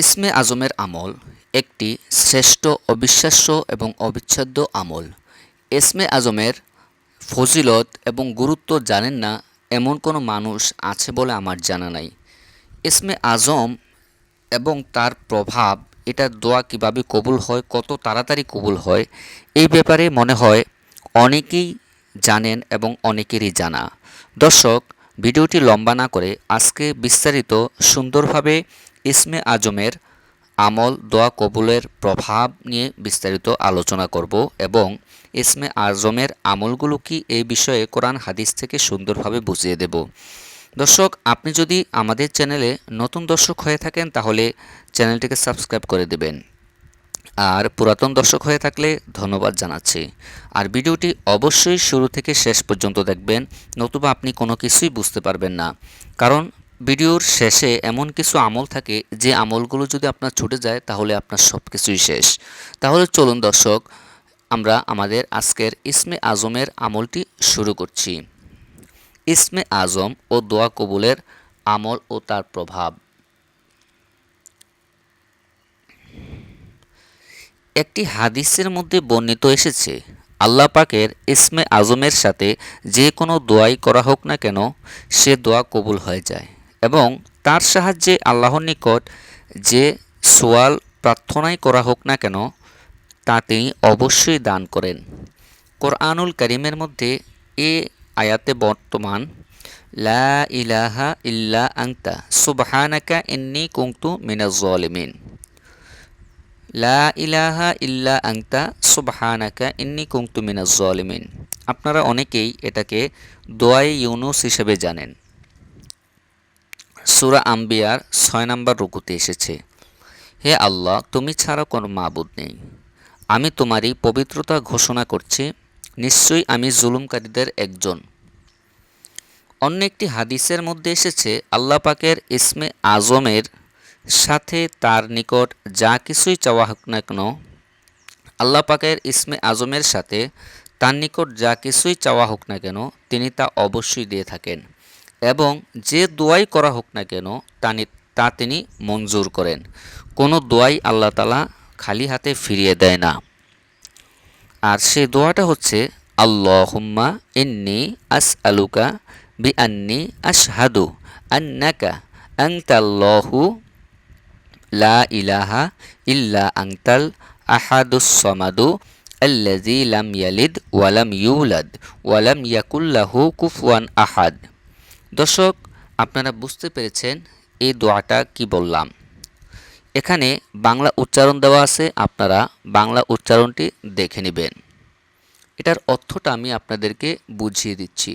ইসমে আজমের আমল একটি শ্রেষ্ঠ অবিশ্বাস্য এবং অবিচ্ছেদ্য আমল। ইসমে আজমের ফজিলত এবং গুরুত্ব জানেন না এমন কোনো মানুষ আছে বলে আমার জানা নাই। ইসমে আজম এবং তার প্রভাব এটা দোয়া কীভাবে কবুল হয়, কত তাড়াতাড়ি কবুল হয়, এই ব্যাপারে মনে হয় অনেকেই জানেন এবং অনেকেরই জানা। দর্শক, ভিডিওটি লম্বা না করে আজকে বিস্তারিত সুন্দরভাবে ইসমে আজমের আমল, দোয়া, কবুলের প্রভাব নিয়ে বিস্তারিত আলোচনা করব এবং ইসমে আজমের আমলগুলো কি এই বিষয়ে কোরআন হাদিস থেকে সুন্দরভাবে বুঝিয়ে দেব। দর্শক, আপনি যদি আমাদের চ্যানেলে নতুন দর্শক হয়ে থাকেন, তাহলে চ্যানেলটিকে সাবস্ক্রাইব করে দেবেন। আর পুরাতন দর্শক হয়ে থাকলে ধন্যবাদ জানাচ্ছি। আর ভিডিওটি অবশ্যই শুরু থেকে শেষ পর্যন্ত দেখবেন, নতুবা আপনি কোনো কিছুই বুঝতে পারবেন না। কারণ ভিডিওর শেষে এমন কিছু আমল থাকে যে আমলগুলো যদি আপনার ছুটে যায়, তাহলে আপনার সব কিছুই শেষ। তাহলে চলুন দর্শক, আমরা আমাদের আজকের ইসমে আজমের আমলটি শুরু করছি। ইসমে আজম ও দোয়া কবুলের আমল ও তার প্রভাব। একটি হাদিসের মধ্যে বর্ণিত এসেছে, আল্লাহ পাকের ইসমে আজমের সাথে যে কোনো দোয়াই করা হোক না কেন, সে দোয়া কবুল হয়ে যায়। এবং তার সাহায্যে আল্লাহর নিকট যে সোয়াল প্রার্থনাই করা হোক না কেন, তা তিনি অবশ্যই দান করেন। কোরআনুল করিমের মধ্যে এ আয়াতে বর্তমান, লা ইলাহা ইল্লা আংতা সুবহানাকা ইন্নি কুংতু মিনাজ জালিমিন। লা ইলাহা ইল্লা আংতা সুবহানাকা ইন্নি কুংতু মিনাজ জালিমিন। আপনারা অনেকেই এটাকে দোয়াই ইউনুস হিসেবে জানেন। সুরা আম্বিয়ার ছয় নম্বর রুকুতে এসেছে, হে আল্লাহ, তুমি ছাড়া কোনো মাবুদ নেই। আমি তোমারই পবিত্রতা ঘোষণা করছি, নিশ্চয়ই আমি জুলুমকারীদের একজন। অন্য একটি হাদিসের মধ্যে এসেছে, আল্লাহ পাকের ইসমে আজমের সাথে তার নিকট যা কিছুই চাওয়া হোক না কেন, আল্লাহ পাকের ইসমে আজমের সাথে তার নিকট যা কিছুই চাওয়া হোক না কেন, তিনি তা অবশ্যই দিয়ে থাকেন। এবং যে দোয়াই করা হোক না কেন তা তিনি মঞ্জুর করেন। কোনো দোয়াই আল্লাহ তালা খালি হাতে ফিরিয়ে দেয় না। আর সেই দোয়াটা হচ্ছে, আল্লাহুম্মা ইন্নি আস আলুকা বি আন্নি আশহাদু আন্নাকা আংতাল্লাহু লা ইলাহা ইল্লা আংতাল আহাদুস সমাদু আল্লাজি লাম ইয়ালিদ ওয়ালাম ইউলাদ ওয়ালাম ইয়াকুল্লাহু কুফওয়ান আহাদ। দর্শক, আপনারা বুঝতে পেরেছেন এই দোয়াটা কি বললাম। এখানে বাংলা উচ্চারণ দেওয়া আছে, আপনারা বাংলা উচ্চারণটি দেখে নেবেন। এটার অর্থটা আমি আপনাদেরকে বুঝিয়ে দিচ্ছি।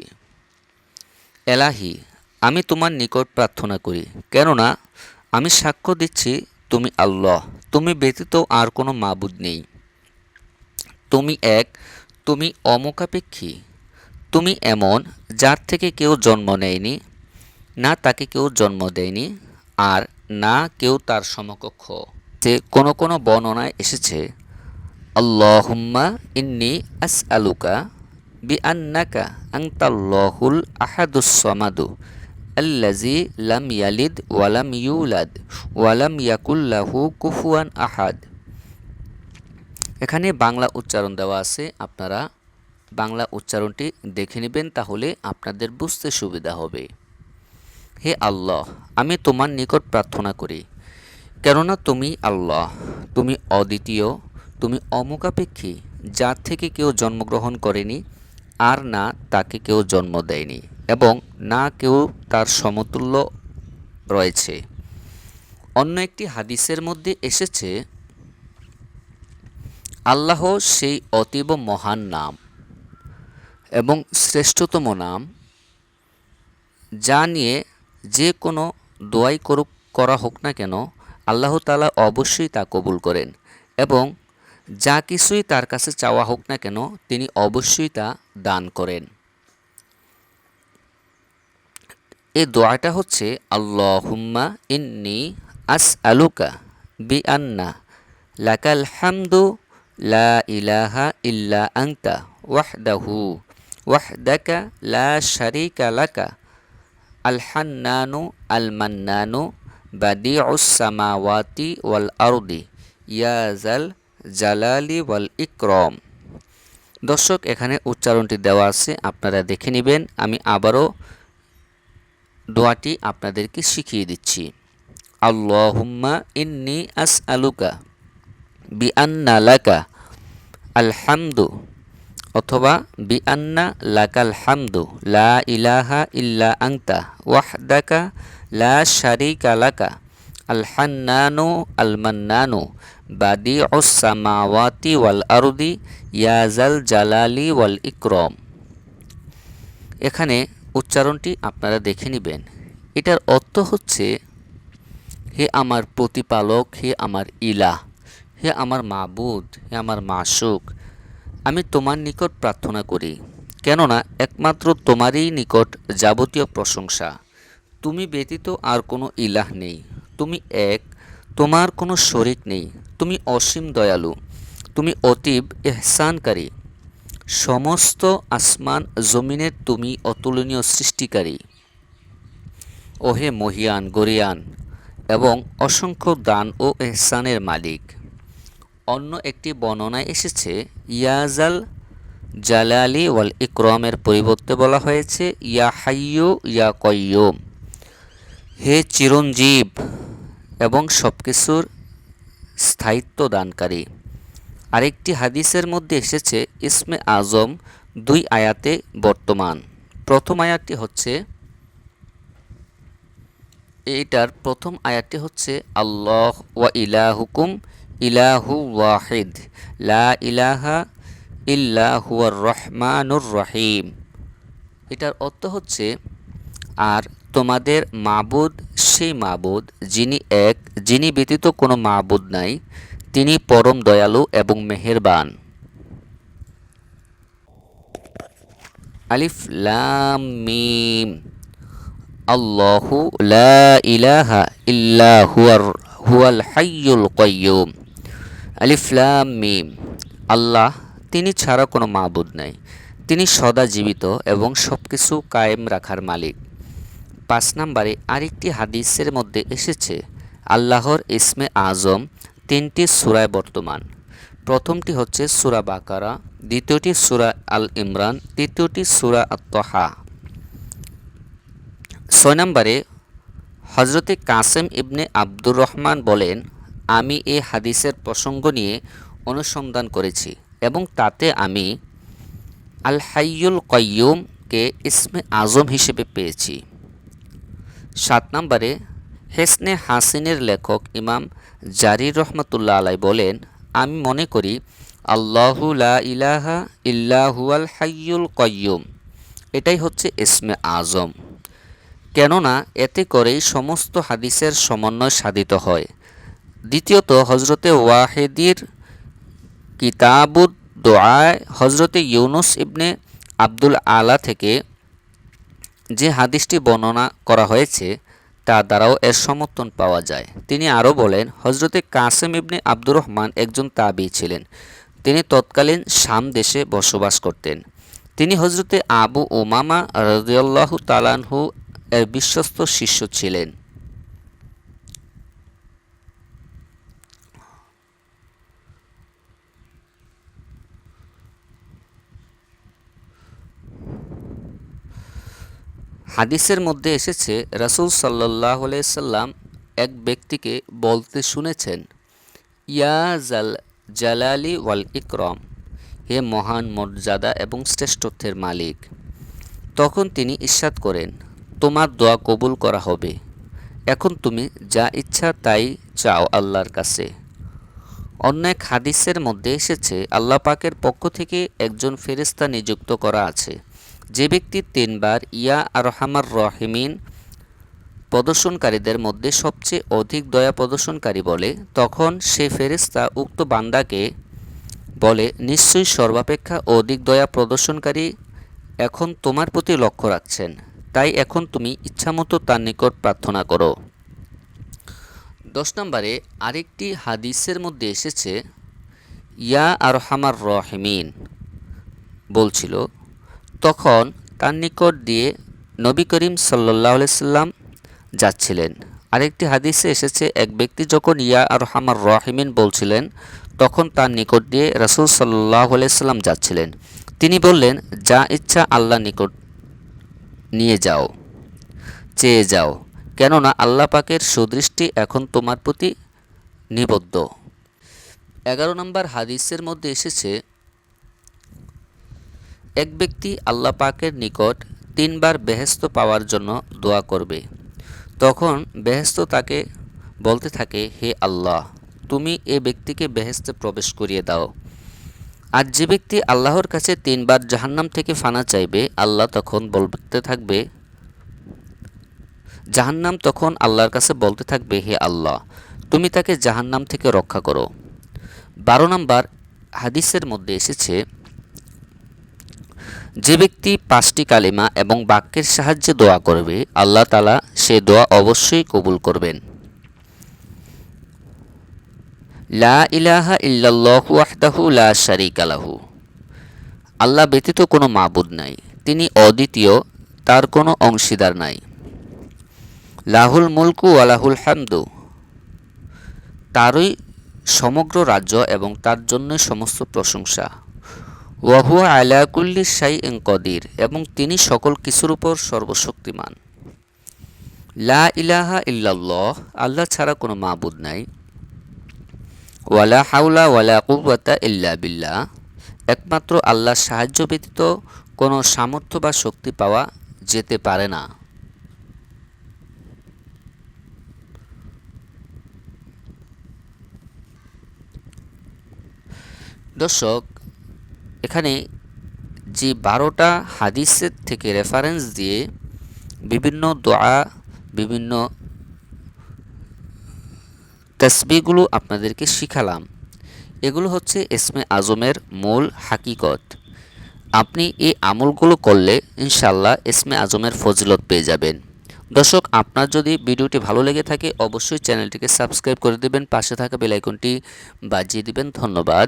এলাহি, আমি তোমার নিকট প্রার্থনা করি, কেননা আমি সাক্ষ্য দিচ্ছি তুমি আল্লাহ, তুমি ব্যতীত আর কোনো মাবুদ নেই। তুমি এক, তুমি অমুখাপেক্ষী তুমি এমন, যার থেকে কেউ জন্ম নেয়নি, না তাকে কেউ জন্ম দেয়নি, আর না কেউ তার সমকক্ষ। যে কোনো কোনো বর্ণনায় এসেছে, আল্লাহুম্মা ইন্নি আস আলুকা বি আন্নাকা আংতাল্লাহুল আহাদুসমাদু আল্লাজি লাম ইয়ালিদ ওয়ালাম ইউলাদ ওয়ালাম ইয়াকুল্লাহু কুফুয়ান আহাদ। এখানে বাংলা উচ্চারণ দেওয়া আছে, আপনারা বাংলা উচ্চারণটি দেখে নেবেন তাহলে আপনাদের বুঝতে সুবিধা হবে। হে আল্লাহ, আমি তোমার নিকট প্রার্থনা করি, কেননা তুমি আল্লাহ, তুমি অদ্বিতীয়, তুমি অমুখাপেক্ষী, যার থেকে কেউ জন্মগ্রহণ করেনি আর না তাকে কেউ জন্ম দেয়নি এবং না কেউ তার সমতুল্য রয়েছে। অন্য একটি হাদিসের মধ্যে এসেছে, আল্লাহ সেই অতীব মহান নাম। এবং শ্রেষ্ঠতম নাম, যা নিয়ে যে কোনো দোয়াই করুক, করা হোক না কেন, আল্লাহ তালা অবশ্যই তা কবুল করেন এবং যা কিছুই তার কাছে চাওয়া হোক না কেন, তিনি অবশ্যই তা দান করেন। এ দোয়াটা হচ্ছে আল্লাহ আল্লাহুম্মা ইন্নি আস আলুকা বি আন্না লাকাল হামদু লা ইলাহা ইল্লা আংতা ওয়াহদাহু ওয়াহদাকা লা শারিকা লাকা। আল হান্নানু আল মান্নানু বাদিউস সামাওয়াতি ওয়াল আরদি। ইয়াজাল জালালি ওয়াল ইকরম। দর্শক, এখানে উচ্চারণটি দেওয়া আছে, আপনারা দেখে নেবেন। আমি আবারও দোয়াটি আপনাদেরকে শিখিয়ে দিচ্ছি। আল্লাহুম্মা ইন্নি আস আলুকা বি লাকা। আলহামদু অথবা বি আন্না লাকাল হামদু, লা ইলাহা ইল্লা আংতা ওয়াহদাকা লা শারিকা লাকা আল মান্নানু বাদি সামাওয়াতি ওয়াল আরুদি ইয়াজাল জালালি ওয়াল ইকরম। এখানে উচ্চারণটি আপনারা দেখে নেবেন। এটার অর্থ হচ্ছে, হে আমার প্রতিপালক, হে আমার ইলা হে আমার মাবুদ, হে আমার মাসুক আমি তোমার নিকট প্রার্থনা করি, কেননা একমাত্র তোমারই নিকট যাবতীয় প্রশংসা। তুমি ব্যতীত আর কোনো ইলাহ নেই। তুমি এক, তোমার কোনো শরিক নেই। তুমি অসীম দয়ালু। তুমি অতীব এহসানকারী সমস্ত আসমান জমিনের তুমি অতুলনীয় সৃষ্টিকারী। ওহে মহিয়ান, গরিয়ান এবং অসংখ্য দান ও এহসানের মালিক। অন্য একটি বর্ণনায় এসেছে ইয়াজাল জালালি ওয়াল ইকরমের পরিবর্তে বলা হয়েছে, ইয়া হাইয়ু, ইয়া কয়্যুম হে চিরঞ্জীব এবং সব কিছুর স্থায়িত্ব দানকারী। আরেকটি হাদিসের মধ্যে এসেছে, ইসমে আজম দুই আয়াতে বর্তমান। প্রথম আয়াতটি হচ্ছে, এইটার প্রথম আয়াতটি হচ্ছে, আল্লাহ ওয়া ইলাহুকুম ইলাহু ওয়াহিদ। লা ইলাহা ইল্লাহুয়ার রহমানুর রহিম। এটার অর্থ হচ্ছে, আর তোমাদের মাবুদ, সেই মাবুদ, যিনি এক, যিনি ব্যতীত কোনো মাবুদ নাই, তিনি পরম দয়ালু এবং মেহেরবান। আলিফ লাম মিম। আল্লাহু লা ইলাহা ইল্লা হুয়ার, হুয়াল হাইয়ুল কয়্যুম আলিফ লাম মিম। আল্লাহ, তিনি ছাড়া কোনো মাবুদ নাই। তিনি সদা জীবিত এবং সব কিছু কায়েম রাখার মালিক। পাঁচ নম্বরে আরেকটি হাদিসের মধ্যে এসেছে, আল্লাহর ইসমে আজম তিনটি সুরায় বর্তমান। প্রথমটি হচ্ছে সুরা বাকারা, দ্বিতীয়টি সুরা আল ইমরান, তৃতীয়টি সুরা আত্মহা ছয় নম্বরে হজরতে কাসেম ইবনে আব্দুর রহমান বলেন আমি এ হাদিসের প্রসঙ্গ নিয়ে অনুসন্ধান করেছি এবং তাতে আমি আল হাইয়ুল কয়্যুমকে ইসমে আজম হিসেবে পেয়েছি। সাত নম্বরে হেসনে হাসিনের লেখক ইমাম জারির রহমতুল্লাহ আলাই বলেন, আমি মনে করি, আল্লাহু লা ইলাহা ইল্লাহুয়াল হাইয়ুল কয়্যুম এটাই হচ্ছে ইসমে আজম। কেননা, এতে করেই সমস্ত হাদিসের সমন্বয় সাধিত হয়। দ্বিতীয়ত হজরতে ওয়াহেদির কিতাবুদ দোয়ায় হজরতে ইউনুস ইবনে আব্দুল আলা থেকে যে হাদিসটি বর্ণনা করা হয়েছে, তা দ্বারাও এর সমর্থন পাওয়া যায়। তিনি আরও বলেন হজরতে কাসেম ইবনে আব্দুর রহমান একজন তাবি ছিলেন। তিনি তৎকালীন শাম দেশে বসবাস করতেন। তিনি হজরতে আবু ওমামা রদিয়াল্লাহু তালানহু এর বিশ্বস্ত শিষ্য ছিলেন। হাদিসের মধ্যে এসেছে, রাসুল সাল্লাহ সাল্লাম এক ব্যক্তিকে বলতে শুনেছেন, ইয়া জাল জালালি ওয়াল ইকরম, হে মহান মর্যাদা এবং শ্রেষ্ঠত্বের মালিক। তখন তিনি ইস্বাদ করেন, তোমার দোয়া কবুল করা হবে। এখন তুমি যা ইচ্ছা তাই চাও আল্লাহর কাছে। অন্য এক হাদিসের মধ্যে এসেছে, আল্লাহ পাকের পক্ষ থেকে একজন ফেরিস্তা নিযুক্ত করা আছে। যে ব্যক্তি তিনবার ইয়া আরহামার রহিমিন প্রদর্শনকারীদের মধ্যে সবচেয়ে অধিক দয়া প্রদর্শনকারী বলে, তখন সে ফেরিস্তা উক্ত বান্দাকে বলে, নিশ্চয়ই সর্বাপেক্ষা অধিক দয়া প্রদর্শনকারী এখন তোমার প্রতি লক্ষ্য রাখছেন। তাই এখন তুমি ইচ্ছামতো তার নিকট প্রার্থনা করো। দশ নম্বরে আরেকটি হাদিসের মধ্যে এসেছে, ইয়া আরহামার রহিমিন বলছিল তখন তার নিকট দিয়ে নবী করিম সাল্লাহ সাল্লাম যাচ্ছিলেন। আরেকটি হাদিসে এসেছে, এক ব্যক্তি যখন ইয়া আর হামার রহিমিন বলছিলেন, তখন তার নিকট দিয়ে রাসুল সাল্লাহ সাল্লাম যাচ্ছিলেন। তিনি বললেন, যা ইচ্ছা আল্লাহ নিকট নিয়ে যাও, চেয়ে যাও, কেননা আল্লাহ পাকের সুদৃষ্টি এখন তোমার প্রতি নিবদ্ধ। এগারো নম্বর হাদিসের মধ্যে এসেছে এক ব্যক্তি আল্লাহ পাকের নিকট তিনবার বেহেস্ত পাওয়ার জন্য দোয়া করবে। তখন বেহেস্ত তাকে বলতে থাকে, হে আল্লাহ, তুমি এ ব্যক্তিকে বেহেস্তে প্রবেশ করিয়ে দাও। আর যে ব্যক্তি আল্লাহর কাছে তিনবার জাহান্নাম থেকে ফানা চাইবে, আল্লাহ তখন বলতে থাকবে, জাহান্নাম তখন আল্লাহর কাছে বলতে থাকবে, হে আল্লাহ, তুমি তাকে জাহান্নাম থেকে রক্ষা করো। বারো নম্বর হাদিসের মধ্যে এসেছে যে ব্যক্তি পাঁচটি কালিমা এবং বাক্যের সাহায্যে দোয়া করবে, আল্লাহ তালা সে দোয়া অবশ্যই কবুল করবেন। লা ইলাহা ইল্লাল্লাহু ওয়াহদাহু লা শারীকা লাহু। আল্লাহ ব্যতীত কোনো মাবুদ নাই, তিনি অদ্বিতীয়, তার কোনো অংশীদার নাই। লাহুল মুলকু ওয়ালাহুল হামদু। তারই সমগ্র রাজ্য এবং তার জন্যই সমস্ত প্রশংসা। ওয়াহুয়া আলাকুল্লি সাই এং কদির, এবং তিনি সকল কিছুর উপর সর্বশক্তিমান। লা ইলাহা ইল্লাল্লাহ, আল্লাহ ছাড়া কোনো মাবুদ নাই। ওয়ালা হাউলা ওয়ালা কুওয়াতা ইল্লা বিল্লাহ, একমাত্র আল্লাহর সাহায্য ব্যতীত কোনো সামর্থ্য বা শক্তি পাওয়া যেতে পারে না। দর্শক এখানে যে বারোটা হাদিসের থেকে রেফারেন্স দিয়ে বিভিন্ন দোয়া, বিভিন্ন তসবিগুলো আপনাদেরকে শিখালাম। এগুলো হচ্ছে এসমে আজমের মূল হাকিকত। আপনি এই আমলগুলো করলে ইনশাল্লাহ এসমে আজমের ফজিলত পেয়ে যাবেন। দর্শক, আপনার যদি ভিডিওটি ভালো লেগে থাকে, অবশ্যই চ্যানেলটিকে সাবস্ক্রাইব করে দেবেন। পাশে থাকা বেলাইকনটি বাজিয়ে দিবেন। ধন্যবাদ।